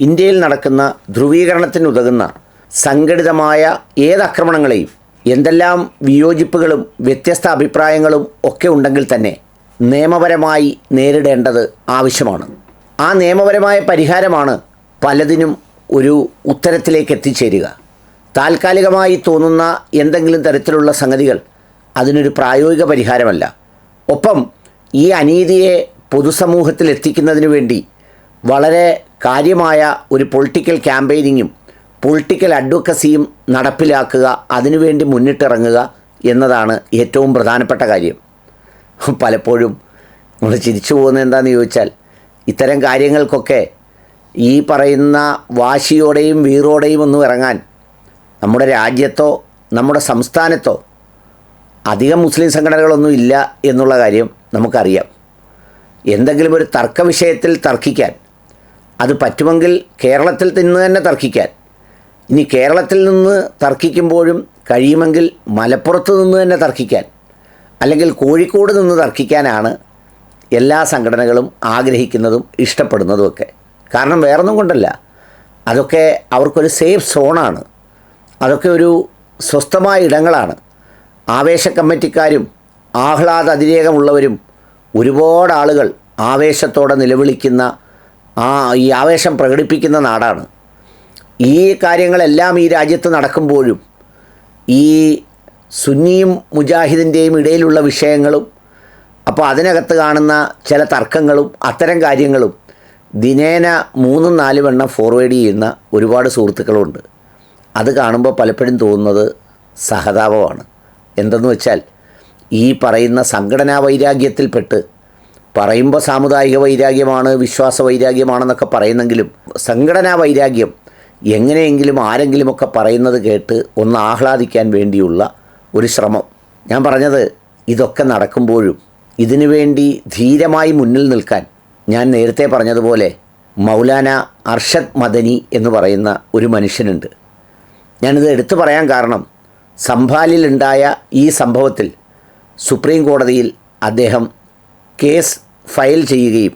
ഇന്ത്യയിൽ നടക്കുന്ന ധ്രുവീകരണത്തിനുതകുന്ന സംഘടിതമായ ഏതാക്രമണങ്ങളെയും എന്തെല്ലാം വിയോജിപ്പുകളും വ്യത്യസ്ത അഭിപ്രായങ്ങളും ഒക്കെ ഉണ്ടെങ്കിൽ തന്നെ നിയമപരമായി നേരിടേണ്ടത് ആവശ്യമാണ്. ആ നിയമപരമായ പരിഹാരമാണ് പലതിനും ഒരു ഉത്തരത്തിലേക്ക് എത്തിച്ചേരുക. താൽക്കാലികമായി തോന്നുന്ന എന്തെങ്കിലും തരത്തിലുള്ള സംഗതികൾ അതിനൊരു പ്രായോഗിക പരിഹാരമല്ല. ഒപ്പം ഈ അനീതിയെ പൊതുസമൂഹത്തിൽ എത്തിക്കുന്നതിന് വേണ്ടി വളരെ കാര്യമായ ഒരു പൊളിറ്റിക്കൽ ക്യാമ്പയിനിങ്ങും പൊളിറ്റിക്കൽ അഡ്വക്കസിയും നടപ്പിലാക്കുക അതിനുവേണ്ടി മുന്നിട്ടിറങ്ങുക എന്നതാണ് ഏറ്റവും പ്രധാനപ്പെട്ട കാര്യം. പലപ്പോഴും നമ്മൾ ചിരിച്ചു പോകുന്നത് എന്താണെന്ന് ചോദിച്ചാൽ ഇത്തരം കാര്യങ്ങൾക്കൊക്കെ ഈ പറയുന്ന വാശിയോടെയും വീറോടെയും ഒന്നും ഇറങ്ങാൻ നമ്മുടെ രാജ്യത്തോ നമ്മുടെ സംസ്ഥാനത്തോ അധികം മുസ്ലിം സംഘടനകളൊന്നും ഇല്ല എന്നുള്ള കാര്യം നമുക്കറിയാം. എന്തെങ്കിലും ഒരു തർക്ക വിഷയത്തിൽ തർക്കിക്കാൻ അത് പറ്റുമെങ്കിൽ കേരളത്തിൽ നിന്ന് തന്നെ തർക്കിക്കാൻ. ഇനി കേരളത്തിൽ നിന്ന് തർക്കിക്കുമ്പോഴും കഴിയുമെങ്കിൽ മലപ്പുറത്ത് നിന്ന് തന്നെ തർക്കിക്കാൻ. അല്ലെങ്കിൽ കോഴിക്കോട് നിന്ന് തർക്കിക്കാനാണ് എല്ലാ സംഘടനകളും ആഗ്രഹിക്കുന്നതും ഇഷ്ടപ്പെടുന്നതുമൊക്കെ. കാരണം വേറൊന്നും കൊണ്ടല്ല. അതൊക്കെ അവർക്കൊരു സേഫ് സോണാണ്. അതൊക്കെ ഒരു സ്വസ്ഥമായ ഇടങ്ങളാണ്. ആവേശ കമ്മിറ്റിക്കാരും ആഹ്ലാദ അതിരേകമുള്ളവരും ഒരുപാട് ആളുകൾ ആവേശത്തോടെ നിലവിളിക്കുന്ന ആ ഈ ആവേശം പ്രകടിപ്പിക്കുന്ന നാടാണ്. ഈ കാര്യങ്ങളെല്ലാം ഈ രാജ്യത്ത് നടക്കുമ്പോഴും ഈ സുന്നിയും മുജാഹിദിന്റെയും ഇടയിലുള്ള വിഷയങ്ങളും അപ്പോൾ അതിനകത്ത് കാണുന്ന ചില തർക്കങ്ങളും അത്തരം കാര്യങ്ങളും ദിനേന മൂന്നും നാലും എണ്ണം ഫോർവേഡ് ചെയ്യുന്ന ഒരുപാട് സുഹൃത്തുക്കളുണ്ട്. അത് കാണുമ്പോൾ പലപ്പോഴും തോന്നുന്നത് സഹതാപമാണ്. എന്തെന്ന് വെച്ചാൽ ഈ പറയുന്ന സംഘടനാ വൈരാഗ്യത്തിൽപ്പെട്ട് പറയുമ്പോൾ സാമുദായിക വൈരാഗ്യമാണ് വിശ്വാസ വൈരാഗ്യമാണെന്നൊക്കെ പറയുന്നെങ്കിലും സംഘടനാ വൈരാഗ്യം എങ്ങനെയെങ്കിലും ആരെങ്കിലുമൊക്കെ പറയുന്നത് കേട്ട് ഒന്ന് ആഹ്ലാദിക്കാൻ വേണ്ടിയുള്ള ഒരു ശ്രമം. ഞാൻ പറഞ്ഞത് ഇതൊക്കെ നടക്കുമ്പോഴും ഇതിനു വേണ്ടി ധീരമായി മുന്നിൽ നിൽക്കാൻ ഞാൻ നേരത്തെ പറഞ്ഞതുപോലെ മൗലാന അർഷദ് മദനി എന്ന് പറയുന്ന ഒരു മനുഷ്യനുണ്ട്. ഞാനിത് എടുത്തു പറയാൻ കാരണം സംഭാലിലുണ്ടായ ഈ സംഭവത്തിൽ സുപ്രീം കോടതിയിൽ അദ്ദേഹം കേസ് ഫയൽ ചെയ്യുകയും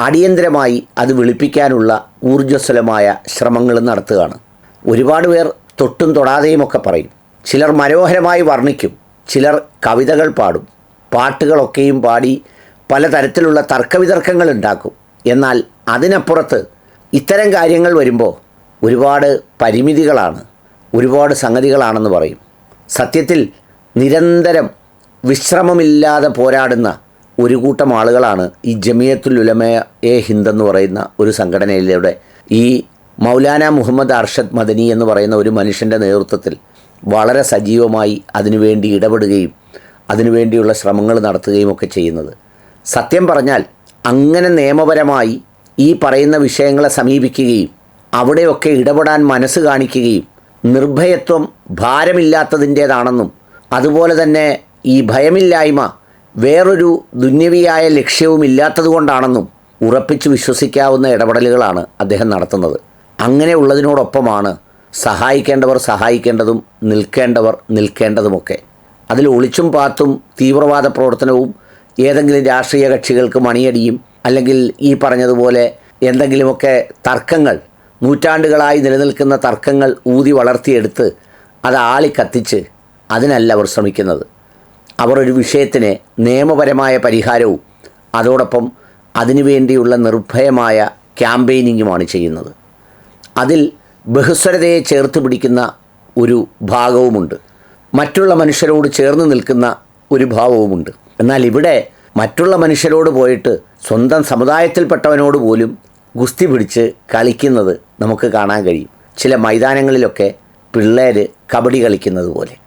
അടിയന്തരമായി അത് വിളിപ്പിക്കാനുള്ള ഊർജസ്വലമായ ശ്രമങ്ങൾ നടത്തുകയാണ്. ഒരുപാട് പേർ തൊട്ടും തൊടാതെയുമൊക്കെ പറയും. ചിലർ മനോഹരമായി വർണിക്കും. ചിലർ കവിതകൾ പാടും. പാട്ടുകളൊക്കെയും പാടി പലതരത്തിലുള്ള തർക്കവിതർക്കങ്ങൾ ഉണ്ടാക്കും. എന്നാൽ അതിനപ്പുറത്ത് ഇത്തരം കാര്യങ്ങൾ വരുമ്പോൾ ഒരുപാട് പരിമിതികളാണ്. ഒരുപാട് സംഗതികളാണെന്ന് പറയും. സത്യത്തിൽ നിരന്തരം വിശ്രമമില്ലാതെ പോരാടുന്ന ഒരു കൂട്ടം ആളുകളാണ് ഈ ജമിയത്തുൽ ഉലമ എ ഹിന്ദ് എന്ന് പറയുന്ന ഒരു സംഘടനയിലൂടെ ഈ മൗലാന മുഹമ്മദ് അർഷദ് മദനി എന്ന് പറയുന്ന ഒരു മനുഷ്യന്റെ നേതൃത്വത്തിൽ വളരെ സജീവമായി അതിനുവേണ്ടി ഇടപെടുകയും അതിനുവേണ്ടിയുള്ള ശ്രമങ്ങൾ നടത്തുകയും ഒക്കെ ചെയ്യുന്നത്. സത്യം പറഞ്ഞാൽ അങ്ങനെ നിയമപരമായി ഈ പറയുന്ന വിഷയങ്ങളെ സമീപിക്കുകയും അവിടെയൊക്കെ ഇടപെടാൻ മനസ്സ് കാണിക്കുകയും നിർഭയത്വം ഭാരമില്ലാത്തതിന്റേതാണെന്നും അതുപോലെ തന്നെ ഈ ഭയമില്ലായ്മ വേറൊരു ദുന്യവിയായ ലക്ഷ്യവുമില്ലാത്തതുകൊണ്ടാണെന്നും ഉറപ്പിച്ച് വിശ്വസിക്കാവുന്ന ഇടപെടലുകളാണ് അദ്ദേഹം നടത്തുന്നത്. അങ്ങനെ ഉള്ളതിനോടൊപ്പമാണ് സഹായിക്കേണ്ടവർ സഹായിക്കേണ്ടതും നിൽക്കേണ്ടവർ നിൽക്കേണ്ടതുമൊക്കെ. അതിൽ ഒളിച്ചും പാത്തും തീവ്രവാദ പ്രവർത്തനവും ഏതെങ്കിലും രാഷ്ട്രീയ കക്ഷികൾക്ക് മണിയടിയും അല്ലെങ്കിൽ ഈ പറഞ്ഞതുപോലെ എന്തെങ്കിലുമൊക്കെ തർക്കങ്ങൾ നൂറ്റാണ്ടുകളായി നിലനിൽക്കുന്ന തർക്കങ്ങൾ ഊതി വളർത്തിയെടുത്ത് അത് ആളി കത്തിച്ച് അതിനല്ല അവർ ശ്രമിക്കുന്നത്. അവർ ഒരു വിഷയത്തിന് നിയമപരമായ പരിഹാരവും അതോടൊപ്പം അതിനുവേണ്ടിയുള്ള നിർഭയമായ ക്യാമ്പയിനിങ്ങുമാണ് ചെയ്യുന്നത്. അതിൽ ബഹുസ്വരതയെ ചേർത്ത് പിടിക്കുന്ന ഒരു ഭാഗവുമുണ്ട്. മറ്റുള്ള മനുഷ്യരോട് ചേർന്ന് നിൽക്കുന്ന ഒരു ഭാവവുമുണ്ട്. എന്നാൽ ഇവിടെ മറ്റുള്ള മനുഷ്യരോട് പോയിട്ട് സ്വന്തം സമുദായത്തിൽപ്പെട്ടവനോട് പോലും ഗുസ്തി പിടിച്ച് കളിക്കുന്നത് നമുക്ക് കാണാൻ കഴിയും. ചില മൈതാനങ്ങളിലൊക്കെ പിള്ളേർ കബഡി കളിക്കുന്നത് പോലെ.